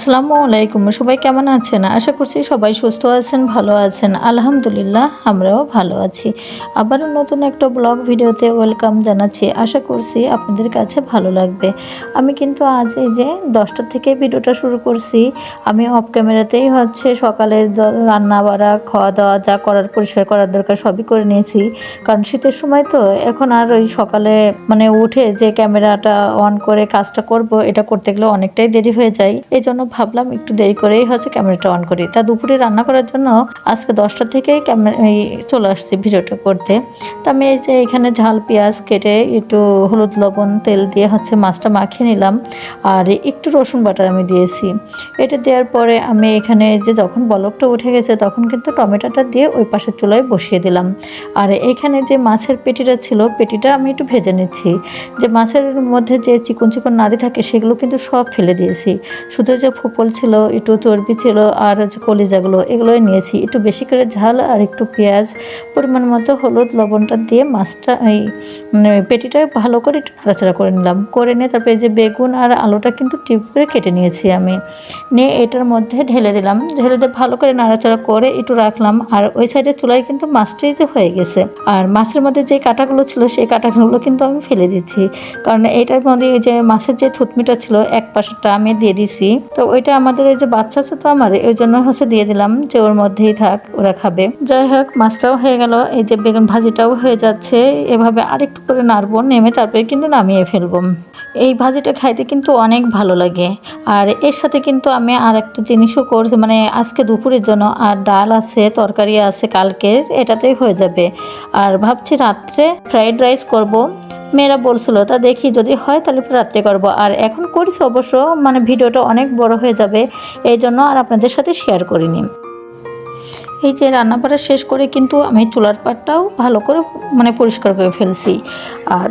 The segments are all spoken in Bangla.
আসসালামু আলাইকুম। সবাই কেমন আছেন? আশা করছি সবাই সুস্থ আছেন, ভালো আছেন। আলহামদুলিল্লাহ, আমরাও ভালো আছি। আবারও নতুন একটা ব্লগ ভিডিওতে ওয়েলকাম জানাচ্ছি। আশা করছি আপনাদের কাছে ভালো লাগবে। আমি কিন্তু আজ এই যে দশটা থেকে ভিডিওটা শুরু করছি। আমি অফ ক্যামেরাতেই হচ্ছে সকালে রান্না বাড়া খাওয়া দাওয়া যা করার, পরিষ্কার করার দরকার সবই করে নিয়েছি। কারণ শীতের সময় তো এখন আর ওই সকালে মানে উঠে যে ক্যামেরাটা অন করে কাজটা করব, এটা করতে গেলে অনেকটাই দেরি হয়ে যায়। এই জন্য ভাবলাম একটু দেরি করেই হচ্ছে ক্যামেরাটা অন করি। তা দুপুরে রান্না করার জন্য আজকে দশটা থেকেই ক্যামেরা এই চলে আসছি ভিডিওটা করতে। তা আমি এই যে এখানে ঝাল, পেঁয়াজ কেটে একটু হলুদ লবণ, তেল দিয়ে হচ্ছে মাছটা মাখিয়ে নিলাম। আর একটু রসুন বাটার আমি দিয়েছি। এটা দেওয়ার পরে আমি এখানে যে যখন বলকটা উঠে গেছে, তখন কিন্তু টমেটোটা দিয়ে ওই পাশের চুলায় বসিয়ে দিলাম। আর এখানে যে মাছের পেটিটা ছিল, পেটিটা আমি একটু ভেজে নিচ্ছি। যে মাছের মধ্যে যে চিকন চিকন নাড়ি থাকে, সেগুলো কিন্তু সব ফেলে দিয়েছি। শুধু যে ফোপল ছিল, একটু চর্বি ছিল আর হচ্ছে কলিজাগুলো, এগুলোই নিয়েছি। একটু বেশি করে ঝাল আর একটু পেঁয়াজ, পরিমাণ মতো হলুদ, লবণটা দিয়ে মাছটা এই মানে পেটিটা ভালো করে একটু নাড়াচাড়া করে নিলাম। করে নিয়ে তারপরে যে বেগুন আর আলুটা কিন্তু টিপ করে কেটে নিয়েছি আমি। নিয়ে এটার মধ্যে ঢেলে দিলাম। ঢেলে দিয়ে ভালো করে নাড়াচাড়া করে একটু রাখলাম। আর ওই সাইডে চুলায় কিন্তু মাছটাই যে হয়ে গেছে। আর মাছের মধ্যে যে কাঁটাগুলো ছিল, সেই কাঁটাগুলো কিন্তু আমি ফেলে দিচ্ছি। কারণ এটার মধ্যে যে মাছের যে থুতমিটা ছিল, এক পাশেরটা আমি দিয়ে দিছি। তো ওইটা আমাদের এই যে বাচ্চা আছে তো আমার এই জন্য হচ্ছে দিয়ে দিলাম যে ওর মধ্যেই থাক, ওরা খাবে। যাই হোক, মাছটাও হয়ে গেল। এই যে বেগুন ভাজিটাও হয়ে যাচ্ছে। এভাবে আরেকটু করে নাড়বো, নেমে তারপরে কিন্তু নামিয়ে ফেলব। এই ভাজিটা খাইতে কিন্তু অনেক ভালো লাগে। আর এর সাথে কিন্তু আমি আর একটা জিনিসও করছি মানে আজকে দুপুরের জন্য আর ডাল আছে, তরকারি আছে কালকের, এটাতেই হয়ে যাবে। আর ভাবছি রাত্রে ফ্রাইড রাইস করব। মেয়েরা বলছিল, তা দেখি, যদি হয় তাহলে রাত্রে করব। আর এখন করিস অবশ্য মানে ভিডিওটা অনেক বড় হয়ে যাবে, এই জন্য আর আপনাদের সাথে শেয়ার করিনি। এই যে রান্নাবাড়া শেষ করে কিন্তু আমি চুলার পাটটাও ভালো করে মানে পরিষ্কার করে ফেলছি। আর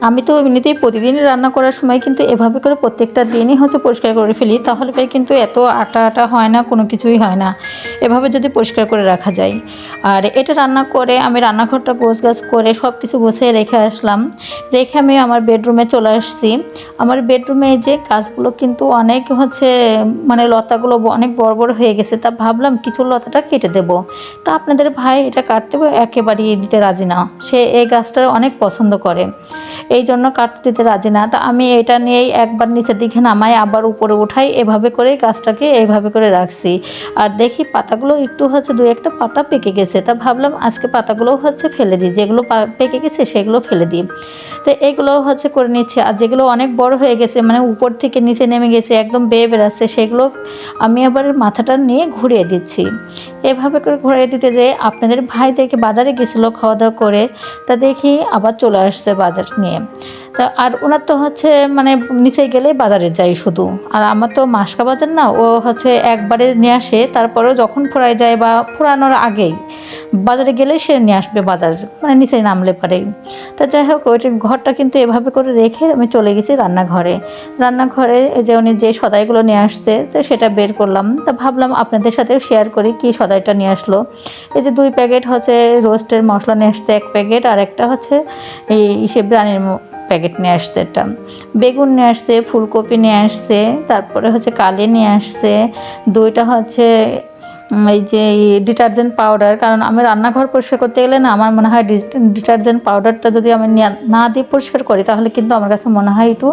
আমি তো এমনিতেই প্রতিদিনই রান্না করার সময় কিন্তু এভাবে করে প্রত্যেকটা দিনই হচ্ছে পরিষ্কার করে ফেলি, তাহলে পরে কিন্তু এত আটা আটা হয় না, কোনো কিছুই হয় না। এভাবে যদি পরিষ্কার করে রাখা যায়। আর এটা রান্না করে আমি রান্নাঘরটা গোছ গাছ করে সব কিছু গুছিয়ে রেখে আসলাম। রেখে আমি আমার বেডরুমে চলে আসছি। আমার বেডরুমে যে গাছগুলো কিন্তু অনেক হচ্ছে মানে লতাগুলো অনেক বড় বড় হয়ে গেছে, তা ভাবলাম কিছু লতাটা কেটে দেব। তা আপনাদের ভাই এটা কাটতে একেবারেই দিতে রাজি না। সে এই গাছটা অনেক পছন্দ করে। এই জন্য কাটতে দিতে রাজি না। তা আমি এটা নিয়েই একবার নিচের দিকে নামাই, আবার উপরে উঠাই, এভাবে করে গাছটাকে এইভাবে করে রাখছি। আর দেখি পাতাগুলো একটু হচ্ছে দু একটা পাতা পেকে গেছে। তা ভাবলাম আজকে পাতাগুলো হচ্ছে ফেলে দিই। যেগুলো পেকে গেছে সেগুলো ফেলে দিই। তো এগুলো হচ্ছে করে নিচ্ছি। আর যেগুলো অনেক বড় হয়ে গেছে মানে উপর থেকে নিচে নেমে গেছে, একদম বেয়ে বেড়াচ্ছে, সেগুলো আমি আবার মাথাটা নিয়ে ঘুরিয়ে দিচ্ছি। এভাবে করে ঘুরিয়ে দিতে যে আপনাদের ভাই দেখে বাজারে গেছিল খাওয়া দাওয়া করে, তা দেখি আবার চলে আসছে বাজার নিয়ে। name. তা আর ওনার তো হচ্ছে মানে নিচে গেলে বাজারে যাই শুধু। আর আমার তো মাসকা বাজার না, ও হচ্ছে একবারে নিয়ে আসে, তারপরেও যখন ফুরায় যায় বা ফুরানোর আগেই, বাজারে গেলে সে নিয়ে আসবে বাজার মানে নিচে নামলে পারে। তা যাই হোক ওইটা ঘরটা কিন্তু এভাবে করে রেখে আমি চলে গেছি রান্নাঘরে। রান্নাঘরে যে উনি যে সদাইগুলো নিয়ে আসছে, তো সেটা বের করলাম। তা ভাবলাম আপনাদের সাথেও শেয়ার করি কি সদাইটা নিয়ে আসলো। এই যে দুই প্যাকেট হচ্ছে রোস্টের মশলা নিয়ে আসছে, এক প্যাকেট, আর একটা হচ্ছে এই সে ব্রানির প্যাকেট নিয়ে আসছে এটা। বেগুন নিয়ে আসছে, ফুলকপি নিয়ে আসছে, তারপরে হচ্ছে কালি নিয়ে আসছে, দইটা হচ্ছে এই যে ডিটারজেন্ট পাউডার কারণ আমি রান্নাঘর পরিষ্কার করতে গেলে না আমার মনে হয় ডিটারজেন্ট পাউডারটা যদি আমি না দিয়ে পরিষ্কার করি, তাহলে কিন্তু আমার কাছে মনে হয় একটু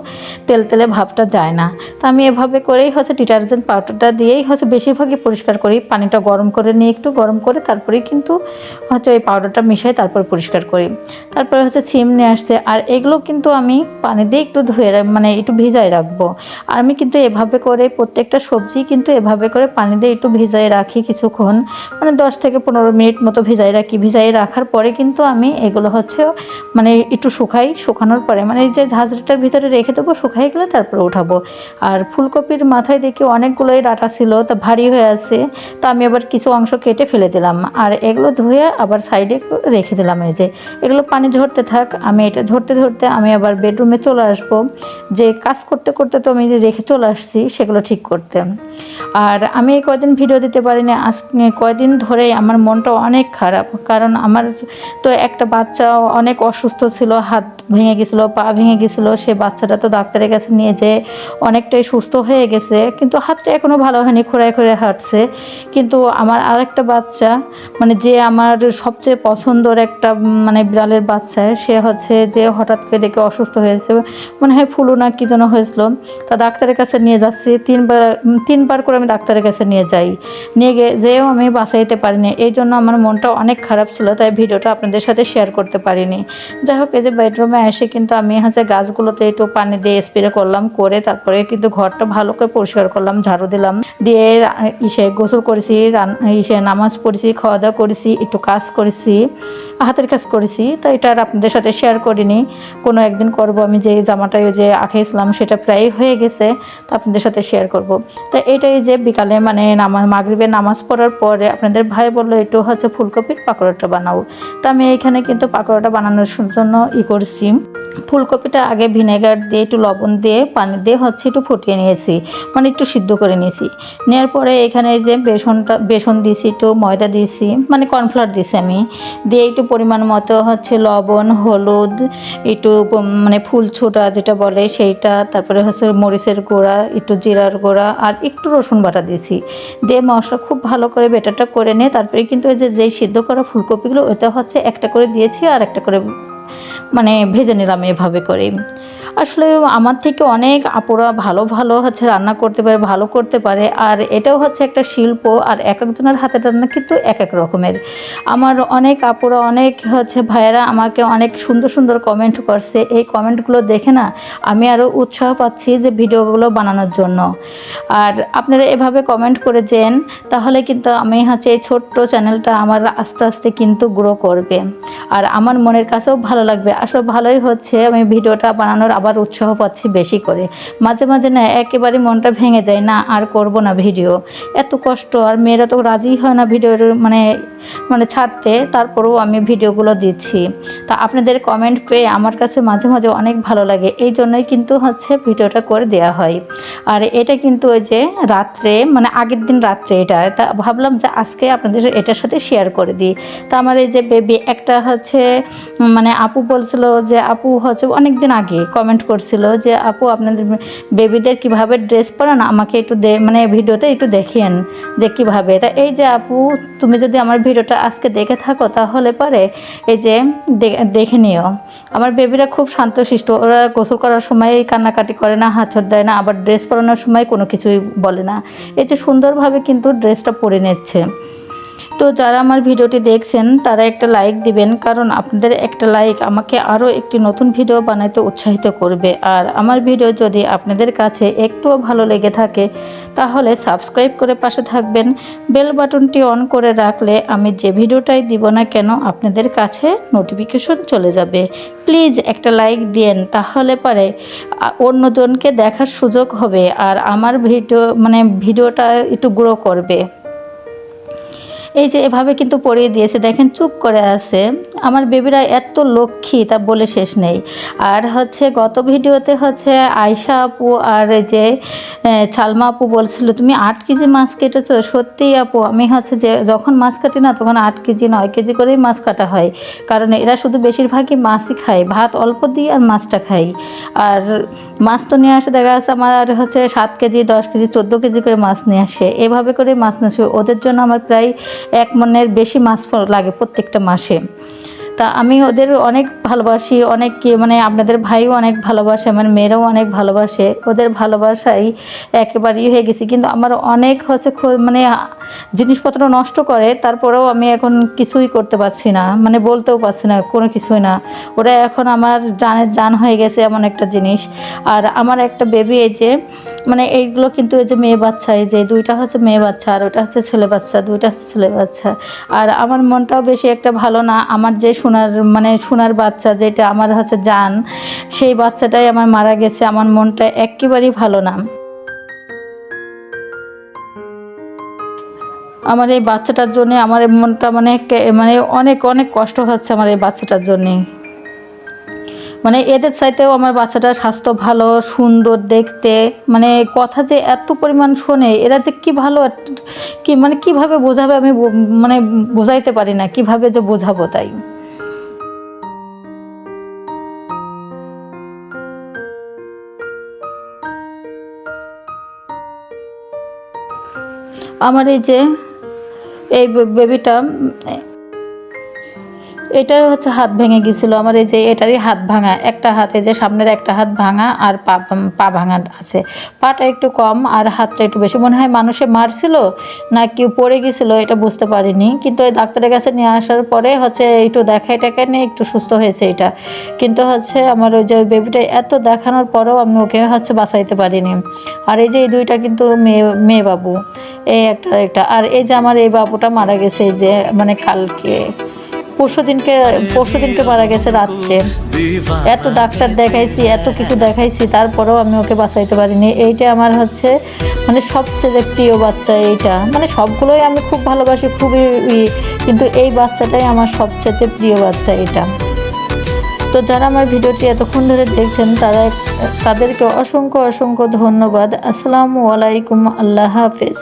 তেল তেলে ভাবটা যায় না। তো আমি এভাবে করেই হচ্ছে ডিটারজেন্ট পাউডারটা দিয়েই হচ্ছে বেশিরভাগই পরিষ্কার করি, পানিটা গরম করে নিয়ে একটু গরম করে তারপরেই কিন্তু হচ্ছে ওই পাউডারটা মিশাই তারপর পরিষ্কার করি। তারপরে হচ্ছে ছিম নিয়ে আসছে, আর এগুলো কিন্তু আমি পানি দিয়ে একটু ধুয়ে মানে একটু ভিজাই রাখব। আর আমি কিন্তু এভাবে করে প্রত্যেকটা সবজি কিন্তু এভাবে করে পানি দিয়ে একটু ভিজাই রাখি কিছুক্ষণ মানে দশ থেকে পনেরো মিনিট মতো ভিজাই রাখি। ভিজাই রাখার পরে কিন্তু আমি এগুলো হচ্ছে মানে একটু শুকাই, শুকানোর পরে মানে যে ঝাঁঝরিটার ভিতরে রেখে দেবো, শুকাই গেলে তারপরে উঠাবো। আর ফুলকপির মাথায় দেখি অনেকগুলোই ডাটা ছিল, তা ভারী হয়ে আছে, তা আমি আবার কিছু অংশ কেটে ফেলে দিলাম। আর এগুলো ধুয়ে আবার সাইডে রেখে দিলাম এই যে। এগুলো পানি ঝরতে থাক, আমি এটা ঝরতে ঝরতে আমি আবার বেডরুমে চলে আসব। যে কাজ করতে করতে তো আমি রেখে চলে আসছি, সেগুলো ঠিক করতে। আর আমি কদিন ভিডিও দিতে পারিনি আজ কয়দিন ধরেই আমার মনটা অনেক খারাপ। কারণ আমার তো একটা বাচ্চা অনেক অসুস্থ ছিল, হাত ভেঙে গেছিল, পা ভেঙে গেছিল, সে বাচ্চাটা তো ডাক্তারের কাছে নিয়ে যেয়ে অনেকটাই সুস্থ হয়ে গেছে। কিন্তু হাতটা এখনও ভালো হয়নি, খোঁড়ায় খোঁড়ায় হাঁটছে। কিন্তু আমার আরেকটা বাচ্চা মানে যে আমার সবচেয়ে পছন্দর একটা মানে বিড়ালের বাচ্চা, সে হচ্ছে যে হঠাৎ করে দেখে অসুস্থ হয়েছে। মনে হয় ফুলু না কি যেন হয়েছিল। তা ডাক্তারের কাছে নিয়ে যাচ্ছি, তিনবার তিনবার করে আমি ডাক্তারের কাছে নিয়ে যাই। নিয়ে যেও আমি বাঁচাইতে পারিনি। এই জন্য আমার মনটা অনেক খারাপ ছিল, তাই ভিডিওটা আপনাদের সাথে শেয়ার করতে পারিনি। যাই হোক, এই যে বেডরুমে এসে কিন্তু আমি হচ্ছে গাছগুলোতে একটু পানি দিয়ে স্প্রে করলাম, করে তারপরে কিন্তু ঘরটা ভালো করে পরিষ্কার করলাম, ঝাড়ু দিলাম। দিয়ে ইসে গোসল করেছি ইসে নামাজ পড়েছি খাওয়া দাওয়া করেছি, একটু কাজ করেছি, হাতের কাজ করেছি, তো এটা আপনাদের সাথে শেয়ার করিনি। কোনো একদিন করব আমি যে জামাটা যে আঁকেছিলাম, সেটা প্রায় হয়ে গেছে, তো আপনাদের সাথে শেয়ার করব। তো এটাই যে বিকালে মানে নামাজ, মাগরিবের নামাজ পড়ার পরে আপনাদের ভাই বলল, একটু হচ্ছে ফুলকপির পাকোড়াটা বানাবো তো আমি এখানে কিন্তু পাকোড়াটা বানানোর জন্য ই করছি। ফুলকপিটা আগে ভিনেগার দিয়ে, একটু লবণ দিয়ে, পানি দিয়ে হচ্ছে একটু ফুটিয়ে নিয়েছি। মানে একটু সিদ্ধ করে নিয়েছি। নেওয়ার পরে এখানে যে বেসনটা, বেসন দিয়েছি, একটু ময়দা দিয়েছি মানে কর্নফ্লাওয়ার দিয়েছি আমি। দিয়ে একটু পরিমাণ মতো হচ্ছে লবণ, হলুদ, একটু মানে ফুল ছোটা যেটা বলে সেইটা, তারপরে হচ্ছে মরিচের গুঁড়া, একটু জিরার গুঁড়া, আর একটু রসুন বাটা দিয়েছি। দিয়ে মশলা খুব ভালো করে বেটারটা করে নিয়ে, তারপরে কিন্তু ওই যে, যেই সিদ্ধ করা ফুলকপিগুলো ওটা হচ্ছে একটা করে দিয়েছি আর একটা করে মানে ভেজে নিলাম এভাবে করে আসলে আমার থেকে অনেক আপুরা ভালো ভালো হচ্ছে রান্না করতে পারে, ভালো করতে পারে। আর এটাও হচ্ছে একটা শিল্প, আর এক একজনের হাতের রান্না কিন্তু এক এক রকমের। আমার অনেক আপুরা, অনেক হচ্ছে ভাইয়েরা আমাকে অনেক সুন্দর সুন্দর কমেন্ট করছে। এই কমেন্টগুলো দেখে না আমি আরও উৎসাহ পাচ্ছি যে ভিডিওগুলো বানানোর জন্য। আর আপনারা এভাবে কমেন্ট করে যেন, তাহলে কিন্তু আমি হচ্ছে এই ছোট্ট চ্যানেলটা আমার আস্তে আস্তে কিন্তু গ্রো করবে। আর আমার মনের কাছেও ভালো লাগবে। আসলে ভালোই হচ্ছে আমি ভিডিওটা বানানোর আবার উৎসাহ পাচ্ছি বেশি করে। মাঝে মাঝে না একেবারে মনটা ভেঙে যায়, না, আর করব না ভিডিও। এত কষ্ট, আর মেয়েরা তো রাজি হয় না ভিডিওর মানে মানে ছাড়তে, তারপরেও আমি ভিডিওগুলো দিচ্ছি। তা আপনাদের কমেন্ট পেয়ে আমার কাছে মাঝে মাঝে অনেক ভালো লাগে, এই জন্যই কিন্তু হচ্ছে ভিডিওটা করে দেওয়া হয়। আর এটা কিন্তু ওই যে রাত্রে মানে আগের দিন রাত্রে এটা, তা ভাবলাম যে আজকে আপনাদের এটার সাথে শেয়ার করে দিই। তা আমার এই যে বেবি একটা হচ্ছে মানে আপু বলছিল যে, আপু হচ্ছে অনেক দিন আগে কমেন্ট করছিল যে, আপু, আপনাদের বেবিদের কীভাবে ড্রেস পরান? আমাকে একটু দে মানে ভিডিওতে একটু দেখেন যে কীভাবে। তা এই যে, আপু, তুমি যদি আমার ভিডিওটা আজকে দেখে থাকো, তাহলে পরে এই যে দেখে নিও। আমার বেবিরা খুব শান্তশিষ্ট। ওরা গোসল করার সময় কান্নাকাটি করে না, হাঁচড় দেয় না, আবার ড্রেস পরানোর সময় কোনো কিছুই বলে না। এই যে, সুন্দরভাবে কিন্তু ড্রেসটা পরে নিচ্ছে। তো যারা আমার ভিডিওটি দেখছেন, তারা একটা লাইক দিবেন, কারণ আপনাদের একটা লাইক আমাকে আরও একটি নতুন ভিডিও বানাইতে উৎসাহিত করবে। আর আমার ভিডিও যদি আপনাদের কাছে একটুও ভালো লেগে থাকে, তাহলে সাবস্ক্রাইব করে পাশে থাকবেন। বেল বাটনটি অন করে রাখলে আমি যে ভিডিওটাই দিব না কেন, আপনাদের কাছে নোটিফিকেশন চলে যাবে। প্লিজ একটা লাইক দিন তাহলে পরে অন্যজনকে দেখার সুযোগ হবে, আর আমার ভিডিও মানে ভিডিওটা একটু গ্রো করবে। এই যে এভাবে কিন্তু পরিয়ে দিয়েছে, দেখেন চুপ করে আছে। আমার বেবিরা এত লক্ষ্মী, তা বলে শেষ নেই। আর হচ্ছে গত ভিডিওতে হচ্ছে আয়শা আপু আর যে ছালমা আপু বলছিল, তুমি আট কেজি মাছ কেটেছো? সত্যিই আপু, আমি হচ্ছে যে, যখন মাছ কাটি না, তখন আট কেজি, নয় কেজি করেই মাছ কাটা হয়। কারণ এরা শুধু বেশিরভাগই মাছই খায়, ভাত অল্প দিই আর মাছটা খাই আর মাছ তো নিয়ে আসে, দেখা যাচ্ছে আমার হচ্ছে সাত কেজি, দশ কেজি, চোদ্দ কেজি করে মাছ নিয়ে আসে। এভাবে করে মাছ নিয়ে আসে। ওদের জন্য আমার প্রায় এক মনের বেশি প- লাগে প্রত্যেকটা মাসে। তা আমি ওদের অনেক ভালোবাসি, অনেক মানে আপনাদের ভাইও অনেক ভালোবাসে, আমার মেয়েরাও অনেক ভালোবাসে। ওদের ভালোবাসাই একেবারেই হয়ে গেছি। কিন্তু আমার অনেক হচ্ছে মানে জিনিসপত্র নষ্ট করে, তারপরেও আমি এখন কিছুই করতে পারছি না। মানে বলতেও পারছি না, কোনো কিছুই না। ওরা এখন আমার জানের জান হয়ে গেছে এমন একটা জিনিস। আর আমার একটা বেবি এই যে মানে এইগুলো কিন্তু এই যে মেয়ে বাচ্চা, এই যে দুইটা হচ্ছে মেয়ে বাচ্চা আর ওটা হচ্ছে ছেলে বাচ্চা, দুইটা হচ্ছে ছেলে বাচ্চা। আর আমার মনটাও বেশি একটা ভালো না, আমার যে সোনার মানে সোনার বাচ্চা যেটা আমার হচ্ছে জান, সেই বাচ্চাটাই আমার মারা গেছে, আমার মনটা একেবারেই ভালো না। আমার এই বাচ্চাটার জন্য আমার মনটা মানে মানে অনেক অনেক কষ্ট হচ্ছে আমার এই বাচ্চাটার জন্যে। মানে এদের চাইতেও আমার বাচ্চাটার স্বাস্থ্য ভালো, সুন্দর দেখতে মানে কথা যে এত পরিমাণ শোনে, এরা যে কি ভালো কি মানে কীভাবে বোঝাবে আমি মানে বোঝাইতে পারি না, কীভাবে যে বোঝাবো তাই। আমার এই যে, এই বেবিটা এটার হচ্ছে হাত ভেঙে গেছিল। আমার এই যে এটারই হাত ভাঙা, একটা হাতে যে সামনের একটা হাত ভাঙা আর পা পা ভাঙা আছে। পাটা একটু কম আর হাতটা একটু বেশি। মনে হয় মানুষে মারছিল না কেউ পড়ে গেছিল এটা বুঝতে পারিনি। কিন্তু ওই ডাক্তারের কাছে নিয়ে আসার পরে হচ্ছে একটু দেখাই টেখাই নিয়ে একটু সুস্থ হয়েছে এটা। কিন্তু হচ্ছে আমার ওই যে বেবিটা এত দেখানোর পরেও আমি ওকে হচ্ছে বাঁচাইতে পারিনি। আর এই যে এই দুইটা কিন্তু মেয়ে মেয়ে বাবু। এই একটা একটা। আর এই যে আমার এই বাবুটা মারা গেছে এই যে মানে কালকে। পরশু দিনকে পরশু দিনকে মারা গেছে রাত্রে। এত ডাক্তার দেখাইছি, এত কিছু দেখাইছি, তারপরেও আমি ওকে বাঁচাইতে পারিনি। এইটা আমার হচ্ছে মানে সবচেয়ে প্রিয় বাচ্চা এইটা। মানে সবগুলোই আমি খুব ভালোবাসি, খুবই কিন্তু এই বাচ্চাটাই আমার সবচেয়ে প্রিয় বাচ্চা এটা তো যারা আমার ভিডিওটি এতক্ষণ ধরে দেখছেন, তারা, তাদেরকে অসংখ্য অসংখ্য ধন্যবাদ। আসসালামু আলাইকুম, আল্লাহ হাফিজ।